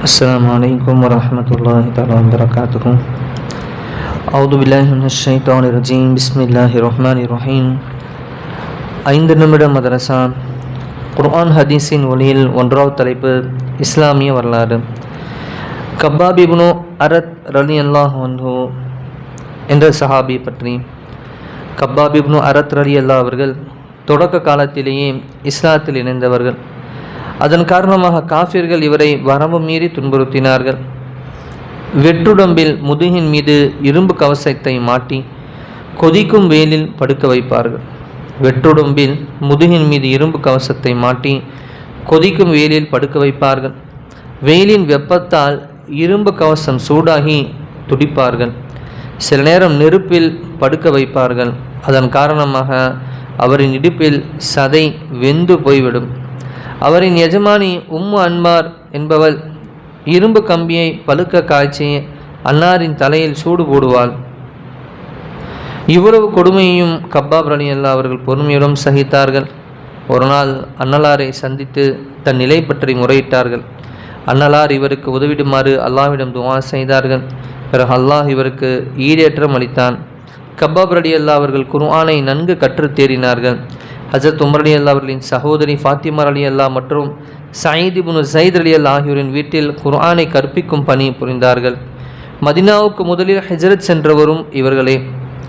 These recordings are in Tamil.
السلام عليكم ورحمة الله تعالى وبركاته أعوذ بالله من الشيطان الرجيم بسم الله الرحمن الرحيم ஐந்து நிமிட மதரசா குர்ஆன் ஹதீஸின் ஒளியில் ஒன்றாவது தலைப்பு இஸ்லாமிய வரலாறு கப்பாபிபுனு அரத் ரலி அல்லாஹ் வன்ஹு என்ற சஹாபி பற்றி கப்பாபிப்னு அரத் ரலி அல்லா அவர்கள் தொடக்க காலத்திலேயே இஸ்லாத்தில் இணைந்தவர்கள் அதன் காரணமாக காஃபிர்கள் இவரை வரம்பு மீறி துன்புறுத்தினார்கள். வெற்றுடம்பில் முதுகின் மீது இரும்பு கவசத்தை மாட்டி கொதிக்கும் வெயிலில் படுக்க வைப்பார்கள். வெற்றுடம்பில் முதுகின் மீது இரும்பு கவசத்தை மாட்டி கொதிக்கும் வெயிலில் படுக்க வைப்பார்கள். வெயிலின் வெப்பத்தால் இரும்பு கவசம் சூடாகி துடிப்பார்கள். சில நேரம் நெருப்பில் படுக்க வைப்பார்கள். அதன் காரணமாக அவரின் இடுப்பில் சதை வெந்து போய்விடும். அவரின் எஜமானி உம்மு அன்மார் என்பவள் இரும்பு கம்பியை பழுக்க காய்ச்சி அன்னாரின் தலையில் சூடு போடுவாள். இவ்வளவு கொடுமையையும் கப்பாப் அலி அல்லா அவர்கள் பொறுமையுடன் சகித்தார்கள். ஒரு நாள் அன்னலாரை சந்தித்து தன் நிலை பற்றி முறையிட்டார்கள். அன்னலார் இவருக்கு உதவிடுமாறு அல்லாவிடம் துவா செய்தார்கள். பிறகு அல்லாஹ் இவருக்கு ஈடேற்றம் அளித்தான். கப்பாப் ரடி அல்லா அவர்கள் குர்ஆனை நன்கு கற்றுத் தேறினார்கள் ஹசரத் உமர் அலி அல்லா அவர்களின் சகோதரி ஃபாத்திமர் அலி அல்லா மற்றும் சயீதிபுனு இப்னு சயீத் அலி அல்லா ஆகியோரின் வீட்டில் குர்ஆனை கற்பிக்கும் பணி புரிந்தார்கள். மதினாவுக்கு முதலில் ஹெஜரத் சென்றவரும் இவர்களே.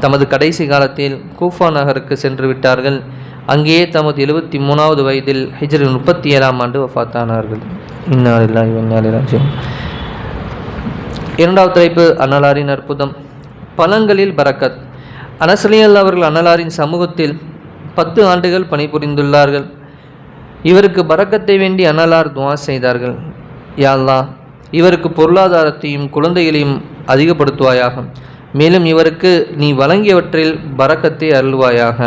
தமது கடைசி காலத்தில் கூஃபா நகருக்கு சென்று விட்டார்கள். அங்கேயே தமது எழுபத்தி மூணாவது வயதில் ஹிஜ்ரி முப்பத்தி ஏழாம் ஆண்டு வஃத்தானார்கள். இன்னாலில்லா இவன்னாலிராஜ்யம் இரண்டாவது தலைப்பு அன்னலாரின் அற்புதம். பழங்களில் பரக்கத் அனசலி அவர்கள் அன்னலாரின் சமூகத்தில் பத்து ஆண்டுகள் பணிபுரிந்துள்ளார்கள். இவருக்கு பறக்கத்தை வேண்டி அனலார் துவா செய்தார்கள். யாழ்லா இவருக்கு பொருளாதாரத்தையும் குழந்தைகளையும் அதிகப்படுத்துவாயாக. மேலும் இவருக்கு நீ வழங்கியவற்றில் பறக்கத்தை அருள்வாயாக.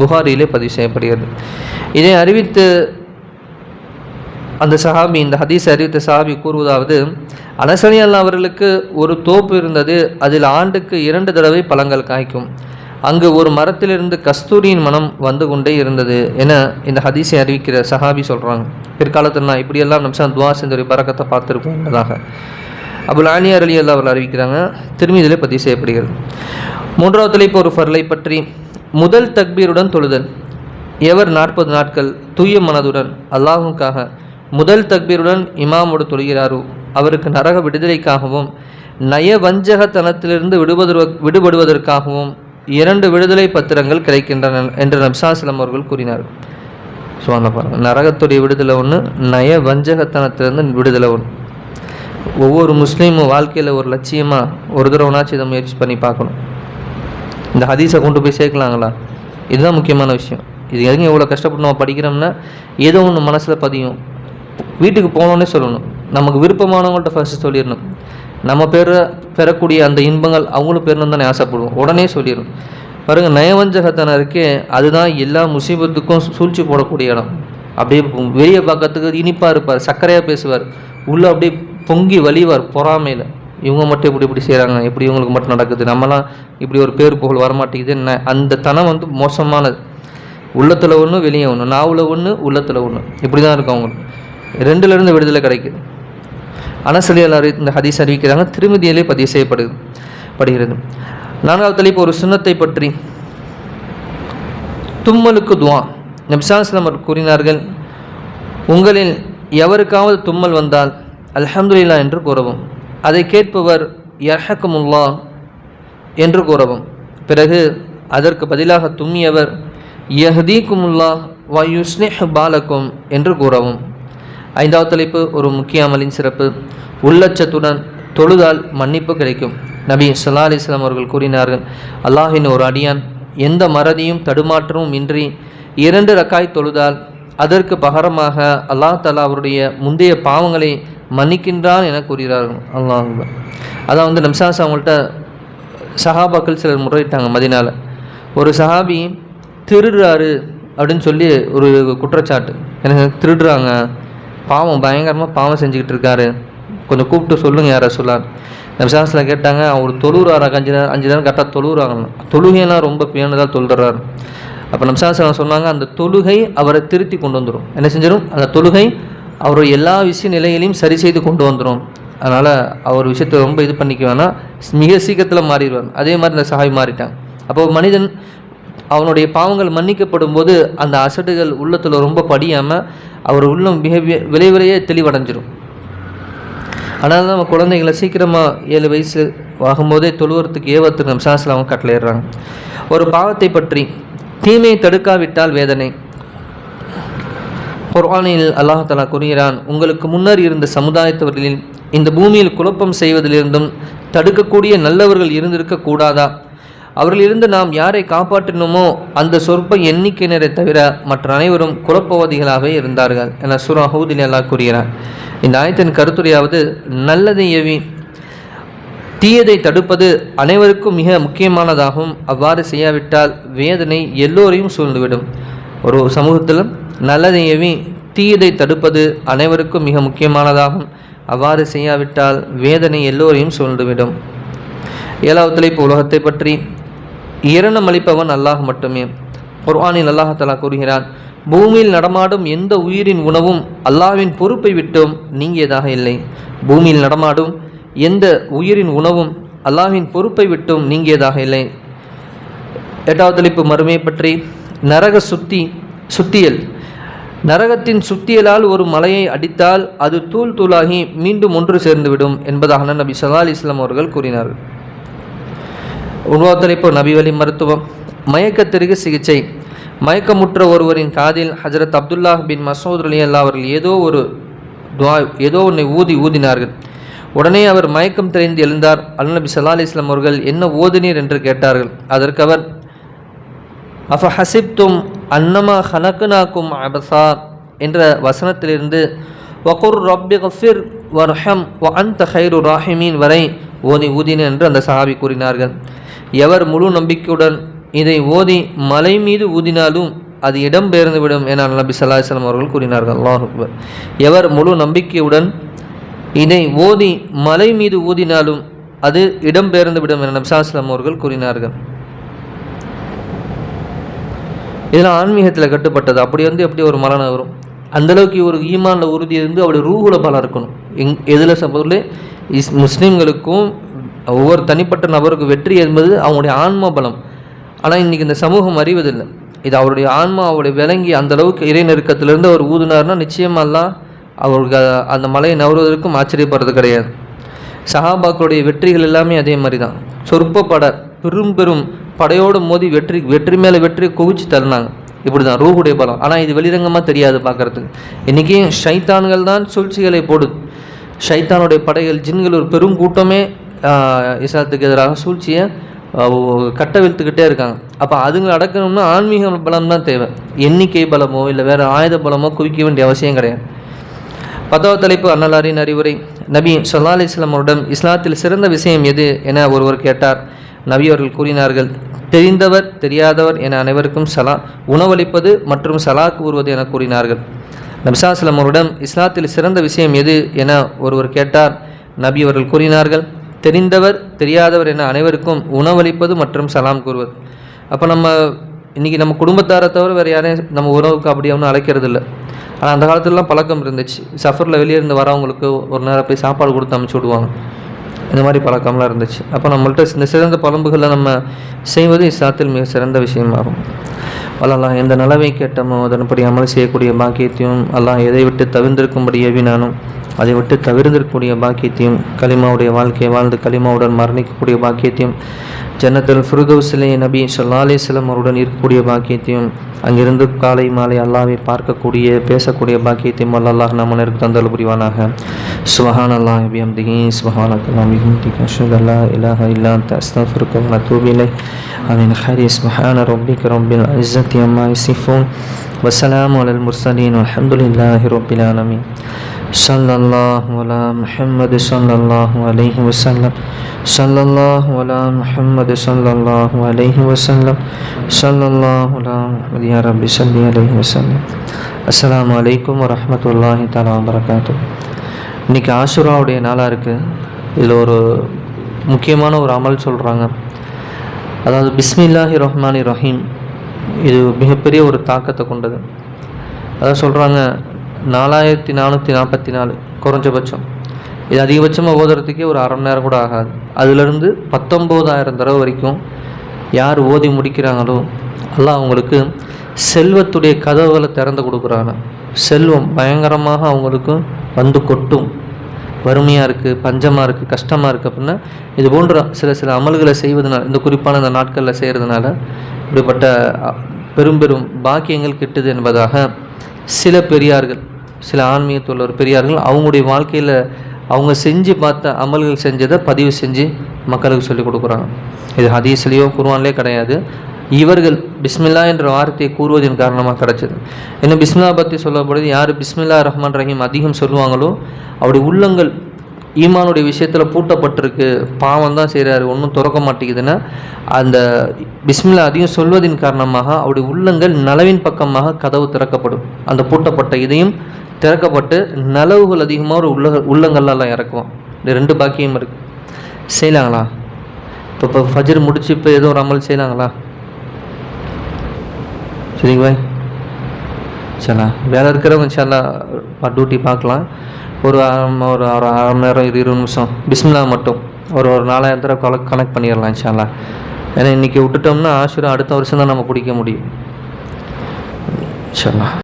புகாரியிலே பதிவு செய்யப்படுகிறது. இதை அறிவித்து அந்த சஹாபி இந்த ஹதீஸ் அறிவித்த சஹாபி கூறுவதாவது அனசனி அல்லா அவர்களுக்கு ஒரு தோப்பு இருந்தது அதில் ஆண்டுக்கு இரண்டு தடவை பழங்கள் காய்க்கும். அங்கு ஒரு மரத்திலிருந்து கஸ்தூரியின் மனம் வந்து கொண்டே இருந்தது என இந்த ஹதீஸை அறிவிக்கிற சஹாபி சொல்கிறாங்க பிற்காலத்தில் நான் இப்படியெல்லாம் நிமிஷம் துவா செஞ்ச ஒரு பறக்கத்தை பார்த்துருக்கோம் என்பதாக. அபுல் ஆனியார் அலி அல்லா அவர்கள் அறிவிக்கிறாங்க. திரும்பி இதில் பதிவு செய்யப்படுகிறது. மூன்றாவது தலைப்பு ஒரு ஃபர்லை பற்றி. முதல் தக்பீருடன் தொழுதல். எவர் நாற்பது நாட்கள் தூய மனதுடன் அல்லாஹுக்காக முதல் தக்பீருடன் இமாமோடு தொழுகிறாரோ அவருக்கு நரக விடுதலைக்காகவும் நயவஞ்சகத்தனத்திலிருந்து விடுபடு விடுபடுவதற்காகவும் இரண்டு விடுதலை பத்திரங்கள் கிடைக்கின்றன என்று நப்சாசலம் அவர்கள் கூறினார் ஸோ அந்த பாருங்கள் நரகத்துடைய விடுதலை ஒன்று நய வஞ்சகத்தனத்திலிருந்து விடுதலை ஒன்று ஒவ்வொரு முஸ்லீமும் வாழ்க்கையில் ஒரு லட்சியமாக ஒரு தடவைனாச்சும் இதை முயற்சி பண்ணி பார்க்கணும். இந்த ஹதீஸை கொண்டு போய் சேர்க்கலாங்களா? இதுதான் முக்கியமான விஷயம். இது எதுங்க எவ்வளோ கஷ்டப்பட்டு நம்ம படிக்கிறோம்னா ஏதோ ஒன்று மனசில் பதியும். வீட்டுக்கு போனோன்னே சொல்லணும். நமக்கு விருப்பமானவங்கள்ட்ட ஃபஸ்ட்டு சொல்லிடணும். நம்ம பேர பெறக்கூடிய அந்த இன்பங்கள் அவங்களும் பெறணும் தானே ஆசைப்படுவோம். உடனே சொல்லிடும் பாருங்கள் நயவஞ்சகத்தனம் இருக்கே அதுதான் எல்லா முசீபத்துக்கும் சூழ்ச்சி போடக்கூடிய இடம். அப்படியே வெளியே பார்க்கறதுக்கு இனிப்பாக இருப்பார் சர்க்கரையாக பேசுவார். உள்ளே அப்படியே பொங்கி வலிவார் பொறாமையில். இவங்க மட்டும் இப்படி இப்படி செய்கிறாங்க எப்படி இவங்களுக்கு மட்டும் நடக்குது நம்மலாம் இப்படி ஒரு பேர் புகழ் வரமாட்டேங்குது என்ன? அந்த தனம் வந்து மோசமானது. உள்ளத்தில் ஒன்று வெளியே ஒன்று நாவில் ஒன்று உள்ளத்தில் ஒன்று இப்படி தான் இருக்கும் அவங்களுக்கு. ரெண்டுலேருந்து விடுதலை கிடைக்குது. அனசலியல் அறி இந்த ஹதீஸ் அறிவிக்கிறாங்க. திருமதியிலே பதிவு செய்யப்படு படுகிறது. நான்காவது தலைப்பு ஒரு சுண்ணத்தை பற்றி. தும்மலுக்கு துவா. நபிசாஸ்லம் கூறினார்கள் உங்களில் எவருக்காவது தும்மல் வந்தால் அல்ஹம்துலில்லா என்று கூறவும். அதை கேட்பவர் யர்ஹக்குமுல்லா என்று கூறவும். பிறகு அதற்கு பதிலாக தும்மியவர் யஹ்தீக்குமுல்லா வயுஸ்னேஹ் பாலக்கும் என்று கூறவும். ஐந்தாவது தலைப்பு ஒரு முக்கிய அமலின் சிறப்பு. உள்ளச்சத்துடன் தொழுதால் மன்னிப்பு கிடைக்கும். நபி சல்லா அலிஸ்லாம் அவர்கள் கூறினார்கள் அல்லாஹின் ஒரு அடியான் எந்த மறதியும் தடுமாற்றமும் இன்றி இரண்டு ரக்காய் தொழுதால் அதற்கு பகரமாக அல்லாஹ் தலா அவருடைய முந்தைய பாவங்களை மன்னிக்கின்றான் என கூறுகிறார்கள். அல்லாஹ் அதான் வந்து நம்சாஸ் அவங்கள்ட்ட சஹாபாக்கள் சிலர் முறையிட்டாங்க மதினால. ஒரு சஹாபி திருடுறாரு அப்படின்னு சொல்லி ஒரு குற்றச்சாட்டு. எனக்கு திருடுறாங்க பாவம் பயங்கரமாக பாவம் செஞ்சுக்கிட்டு இருக்காரு. கொஞ்சம் கூப்பிட்டு சொல்லுங்கள் யாரை சொல்லார் நபிசாசில் கேட்டாங்க அவர் தொழுறாரா அஞ்சு நேரம் அஞ்சு நேரம் கரெக்டாக தொழுகிறாங்க தொழுகையெல்லாம் ரொம்ப பேனதாக தொழுறாரு. அப்போ நம்சாசனம் சொன்னாங்க அந்த தொழுகை அவரை திருத்தி கொண்டு வந்துடும் என்ன செஞ்சிடும் அந்த தொழுகை அவர் எல்லா விஷய நிலையிலையும் சரி செய்து கொண்டு வந்துடும் அதனால் அவர் விஷயத்தை ரொம்ப இது பண்ணிக்குவேன்னா மிக சீக்கிரத்தில் மாறிடுவார். அதே மாதிரி இந்த சஹாபி மாறிட்டாங்க. அப்போ மனிதன் அவனுடைய பாவங்கள் மன்னிக்கப்படும் போது அந்த அசடுகள் உள்ளத்தில் ரொம்ப படியாமல் அவர் உள்ளம் மிக வி- விரைவிலேயே தெளிவடைஞ்சிரும். அதனால தான் நம்ம குழந்தைங்களை சீக்கிரமாக ஏழு வயசு ஆகும்போதே தொழுவறதுக்கு ஏவத்துக்கு நம்ம சாஸ்திரம் கட்டளையிடுறாங்க. ஒரு பாவத்தை பற்றி தீமையை தடுக்காவிட்டால் வேதனை. குர்ஆனில் அல்லாஹ் கூறுகிறான் உங்களுக்கு முன்னர் இருந்த சமுதாயத்தவர்களில் இந்த பூமியில் குழப்பம் செய்வதிலிருந்தும் தடுக்கக்கூடிய நல்லவர்கள் இருந்திருக்க கூடாதா? அவர்களிருந்து நாம் யாரை காப்பாற்றினோமோ அந்த சொற்ப எண்ணிக்கையினரை தவிர மற்ற அனைவரும் குழப்பவாதிகளாகவே இருந்தார்கள் என சுரா ஹூதில் அல்லா கூறுகிறார் இந்த ஆயத்தின் கருத்துரையாவது நல்லதை எவி தீயதை தடுப்பது அனைவருக்கும் மிக முக்கியமானதாகவும் அவ்வாறு செய்யாவிட்டால் வேதனை எல்லோரையும் சூழ்ந்துவிடும். ஒரு சமூகத்தில் நல்லதை எவி தீயதை தடுப்பது அனைவருக்கும் மிக முக்கியமானதாகும். அவ்வாறு செய்யாவிட்டால் வேதனை எல்லோரையும் சூழ்ந்துவிடும். ஏழாவது தலைப்பு உலகத்தை பற்றி இரணம் அளிப்பவன் அல்லாஹ் மட்டுமே. குர்ஆனில் அல்லாஹ் தலா கூறுகிறான் பூமியில் நடமாடும் எந்த உயிரின் உணவும் அல்லாவின் பொறுப்பை விட்டும் நீங்கியதாக இல்லை. பூமியில் நடமாடும் எந்த உயிரின் உணவும் அல்லாவின் பொறுப்பை விட்டும் நீங்கியதாக இல்லை. எட்டாவது தலைப்பு மறுமை பற்றி நரக சுத்தி சுத்தியல். நரகத்தின் சுத்தியலால் ஒரு மலையை அடித்தால் அது தூள் தூளாகி மீண்டும் ஒன்று சேர்ந்துவிடும் என்பதாக நபி சல்லா அலி இஸ்லாம் அவர்கள் கூறினார்கள். உருவாத்தலைப்பு நபிவலி மருத்துவம். மயக்கத்திற்கு சிகிச்சை. மயக்கமுற்ற ஒருவரின் காதில் ஹஜரத் அப்துல்லா பின் மசூத் அலி அல்லா அவர்கள் ஏதோ ஒரு துவா ஏதோ ஒன்றை ஊதி ஊதினார்கள். உடனே அவர் மயக்கம் தெரிந்து எழுந்தார். அல் நபி சல்லா அலி இஸ்லாம் அவர்கள் என்ன ஓதினீர்? என்று கேட்டார்கள். அதற்கு அவர் அஃப ஹசிப்தும் அன்னமா ஹனக்குனாக்கும் அபசா என்ற வசனத்திலிருந்து வகுர் ரப்பி கஃபிர் வர்ஹம் வ அந்த ஹைரு ராஹிமீன் வரை ஓதி ஊதின என்று அந்த சஹாபி கூறினார்கள். எவர் முழு நம்பிக்கையுடன் இதை ஓதி மலை மீது ஊதினாலும் அது இடம்பெயர்ந்துவிடும் என நபி ஸல்லல்லாஹு அவர்கள் கூறினார்கள். அல்லாஹ் அக்பர். எவர் முழு நம்பிக்கையுடன் இதை ஓதி மலை மீது ஊதினாலும் அது இடம்பெயர்ந்துவிடும் என நபி ஸல்லல்லாஹு அவர்கள் கூறினார்கள். இதெல்லாம் ஆன்மீகத்தில் கட்டுப்பட்டது. அப்படி வந்து எப்படி ஒரு மரணம் வரும்? அந்தளவுக்கு ஒரு ஈமானில் உறுதி இருந்து அவருடைய ரூகுல பலம் இருக்கணும். எங் எதில் சம்பவத்தில் இஸ் முஸ்லீம்களுக்கும் ஒவ்வொரு தனிப்பட்ட நபருக்கு வெற்றி என்பது அவங்களுடைய ஆன்ம பலம். ஆனால் இன்றைக்கி இந்த சமூகம் அறிவதில்லை. இது அவருடைய ஆன்மா அவருடைய விளங்கி அந்த அளவுக்கு இறை நெருக்கத்திலிருந்து அவர் ஊதுனார்னா நிச்சயமெல்லாம் அவருக்கு அந்த மலையை நவருவதற்கும் ஆச்சரியப்படுறது கிடையாது. சஹாபாக்களுடைய வெற்றிகள் எல்லாமே அதே மாதிரி தான் சொற்ப பட பெரும் பெரும் படையோடு மோதி வெற்றி வெற்றி மேலே வெற்றி குவிச்சு தள்ளினாங்க. இப்படி தான் ரூஹுடைய பலம். ஆனால் இது வெளிரங்கமாக தெரியாது பார்க்குறதுக்கு. இன்றைக்கி ஷைத்தான்கள் தான் சூழ்ச்சிகளை போடுது. ஷைத்தானுடைய படைகள் ஜின்கள் ஒரு பெரும் கூட்டமே இஸ்லாத்துக்கு எதிராக சூழ்ச்சியை கட்டவிழ்த்துக்கிட்டே இருக்காங்க. அப்போ அதுங்களை அடக்கணும்னா ஆன்மீக பலம் தான் தேவை. எண்ணிக்கை பலமோ இல்லை வேறு ஆயுத பலமோ குவிக்க வேண்டிய அவசியம் கிடையாது. பத்தாவது தலைப்பு அன்னலாரின் அறிவுரை. நபி சொல்லா அலைஹி அவரிடம் இஸ்லாத்தில் சிறந்த விஷயம் எது என ஒருவர் கேட்டார். நபி அவர்கள் கூறினார்கள் தெரிந்தவர் தெரியாதவர் என அனைவருக்கும் சலா உணவளிப்பது மற்றும் சலா கூறுவது என கூறினார்கள். நபிசாஸ்லம் அவரிடம் இஸ்லாத்தில் சிறந்த விஷயம் எது என ஒருவர் கேட்டார். நபி அவர்கள் கூறினார்கள் தெரிந்தவர் தெரியாதவர் என அனைவருக்கும் உணவளிப்பது மற்றும் சலாம் கூறுவது அப்போ நம்ம இன்றைக்கி நம்ம குடும்பத்தாரை தவிர வேறு யாரையும் நம்ம உறவுக்கு அப்படி ஒன்றும் அழைக்கிறது இல்லை ஆனால் அந்த காலத்துலலாம் பழக்கம் இருந்துச்சு. சஃபரில் வெளியே இருந்து வரவங்களுக்கு ஒரு நேரம் போய் சாப்பாடு கொடுத்து அமுச்சு விடுவாங்க. இந்த மாதிரி பழக்கம்லாம் இருந்துச்சு. அப்போ நம்மள்ட்ட இந்த சிறந்த பழம்புகளை நம்ம செய்வது இஸ்லாத்தில் மிக சிறந்த விஷயமாகும். அல்லாஹ் எந்த நிலவை கேட்டமோ அதன்படி அமல் செய்யக்கூடிய பாக்கியத்தையும் அல்லாஹ் எதை விட்டு தவிர்ந்திருக்கும்படி ஏவினானும் அதை விட்டு தவிர்ந்திருக்கக்கூடிய பாக்கியத்தையும் கலிமாவுடைய வாழ்க்கையை வாழ்ந்து கலிமாவுடன் மரணிக்கக்கூடிய பாக்கியத்தையும் ஜன்னத்தில் ஃபிருதௌசிலே நபி சொல்லாலே அலைஹி அவருடன் இருக்கக்கூடிய பாக்கியத்தையும் அங்கிருந்து காலை மாலை அல்லாவை பார்க்கக்கூடிய பேசக்கூடிய பாக்கியத்தையும் அல்லாஹ் நம்ம நேருக்கு தந்தல் புரிவானாக. சுபஹான் அல்லாஹ் பிஹம்திஹி சுபஹானக அல்லாஹ் பிஹம்திக அஷ்ஹது அல்லா இலாஹ இல்லா அன்த அஸ்தக்ஃபிருக வ அத்தூபு ஹரி சுபஹான ரப்பிக ரப்பில் இஸ்ஸத்தி அம்மா இசிஃபோன் வசலாம் அலல் முர்சலீன் அலமதுல்லாஹி ரப்பில் صلى الله على محمد صلى الله عليه وسلم صلى الله على محمد صلى الله عليه وسلم صلى الله على محمد يا رب صل عليه وسلم السلام عليكم ورحمة الله تعالى وبركاته இன்னைக்கு ஆசுராவுடைய நாளாக இருக்குது இதில் ஒரு முக்கியமான ஒரு அமல் சொல்கிறாங்க அதாவது பிஸ்மில்லாஹி ரஹ்மானி ரஹீம் இது மிகப்பெரிய ஒரு தாக்கத்தை கொண்டது அதான் சொல்கிறாங்க நாலாயிரத்தி நானூற்றி நாற்பத்தி நாலு குறைஞ்சபட்சம். இது அதிகபட்சமாக ஓதுறதுக்கே ஒரு அரை மணி நேரம் கூட ஆகாது. அதுலேருந்து பத்தொம்போதாயிரம் தடவை வரைக்கும் யார் ஓதி முடிக்கிறாங்களோ எல்லாம் அவங்களுக்கு செல்வத்துடைய கதவுகளை திறந்து கொடுக்குறாங்க. செல்வம் பயங்கரமாக அவங்களுக்கு வந்து கொட்டும். வறுமையாக இருக்குது பஞ்சமாக இருக்குது கஷ்டமாக இருக்குது அப்படின்னா இது போன்ற சில சில அமல்களை செய்வதனால் இந்த குறிப்பான இந்த நாட்களில் செய்கிறதுனால இப்படிப்பட்ட பெரும் பெரும் பாக்கியங்கள் கிட்டுது என்பதாக சில பெரியார்கள் சில ஆன்மீகத்தில் ஒரு பெரியார்கள் அவங்களுடைய வாழ்க்கையில் அவங்க செஞ்சு பார்த்த அமல்கள் செஞ்சதை பதிவு செஞ்சு மக்களுக்கு சொல்லிக் கொடுக்குறாங்க. இது ஹதீஸ்லேயோ குர்வான்லேயோ கிடையாது. இவர்கள் பிஸ்மில்லா என்ற வார்த்தையை கூறுவதன் காரணமாக கிடச்சிது. இன்னும் பிஸ்மில்லா பற்றி சொல்லப்படுது யார் பிஸ்மில்லா ரஹ்மான் ரஹீம் அதிகம் சொல்லுவாங்களோ அவருடைய உள்ளங்கள் ஈமானுடைய விஷயத்தில் பூட்டப்பட்டிருக்கு. பாவம் தான் செய்கிறாரு ஒன்றும் திறக்க மாட்டேங்குதுன்னா அந்த பிஸ்மில்லா அதிகம் சொல்வதின் காரணமாக அவருடைய உள்ளங்கள் நலவின் பக்கமாக கதவு திறக்கப்படும். அந்த பூட்டப்பட்ட இதையும் திறக்கப்பட்டு நலவுகள் அதிகமாக ஒரு உள்ள உள்ளங்கள்லாம் இறக்குவோம் இந்த ரெண்டு பாக்கியம் இருக்குது செய்யலாங்களா இப்போ இப்போ ஃபஜர் முடிச்சு இப்போ ஏதோ ஒரு அமல் செய்யலாங்களா சரிங்க பாய். சரிண்ணா வேலை இருக்கிறவங்க சரிண்ணா டியூட்டி பார்க்கலாம். ஒரு அரை- ஒரு ஒரு அரை மணி நேரம் இரு இருபது நிமிஷம். பிஸ்மில்லா மட்டும். ஒரு ஒரு நாலாயிரம் தடவை கலெக்ட் கனெக்ட் பண்ணிடலாம் இன்ஷால்லா ஏன்னா இன்றைக்கி விட்டுட்டோம்னா ஆஷுரா அடுத்த வருஷம் தான் நம்ம பிடிக்க முடியும். இன்ஷால்லா